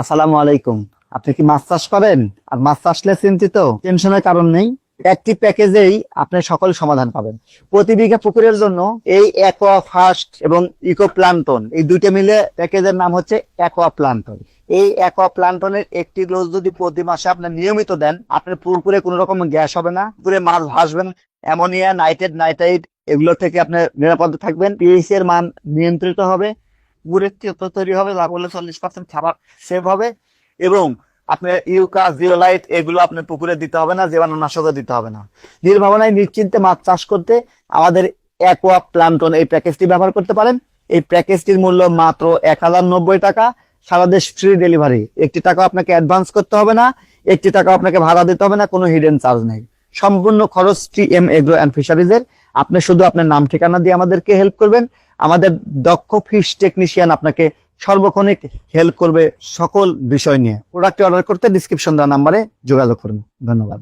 আসসালামু আলাইকুম। আপনি কি মাছ চাষ করেন? আর মাছ চাষলে চিন্তিত? টেনশনের কারণ নেই। একটি প্যাকেজেই আপনি সকল সমাধান পাবেন। প্রতি বিঘা পুকুরের জন্য এই অ্যাকোয়া ফাস্ট এবং ইকো প্লান্টন এই দুইটা মিলে প্যাকেজের নাম হচ্ছে অ্যাকোয়া প্লান্টন এই অ্যাকোয়া প্লান্টনের একটি ডোজ যদি প্রতি মাসে আপনি নিয়মিত দেন, আপনার পুকুরে কোনো রকম গ্যাস হবে না, পুকুরে মাছ ভাসবেন অ্যামোনিয়া, নাইট্রেট, নাইট্রাইট, এগুলো থেকে আপনি নিরাপদ থাকবেন। পিএইচ এর মান নিয়ন্ত্রিত হবে। গুড়ের চিত্র তৈরি হবে হলে চল্লিশ পার্সেন্ট খাবার সেভ হবে। এবং আপনার ইউকা, জিওলাইট, এগুলো আপনার পুকুরে দিতে হবে না, জীবাণুনাশকও দিতে হবে না। নির্ভাবনায় নিশ্চিন্তে মাছ চাষ করতে আমাদের অ্যাকোয়া প্লান্টন এই প্যাকেজটি ব্যবহার করতে পারেন। এই প্যাকেজটির মূল্য মাত্র এক হাজার নব্বই টাকা। সারা দেশ ফ্রি ডেলিভারি একটি টাকা আপনাকে অ্যাডভান্স করতে হবে না, একটি টাকা আপনাকে ভাড়া দিতে হবে না, কোনো হিডেন চার্জ নেই। সম্পূর্ণ খরচ টি এম এগ্রো অ্যান্ড ফিশারিজের। আপনি শুধু আপনার নাম, ঠিকানা দিয়ে আমাদেরকে হেল্প করবেন। আমাদের দক্ষ ফিশ টেকনিশিয়ান আপনাকে সর্বক্ষণিক হেল্প করবে সকল বিষয় নিয়ে। প্রোডাক্ট অর্ডার করতে ডিসক্রিপশন দেওয়া নাম্বারে যোগাযোগ করুন। ধন্যবাদ।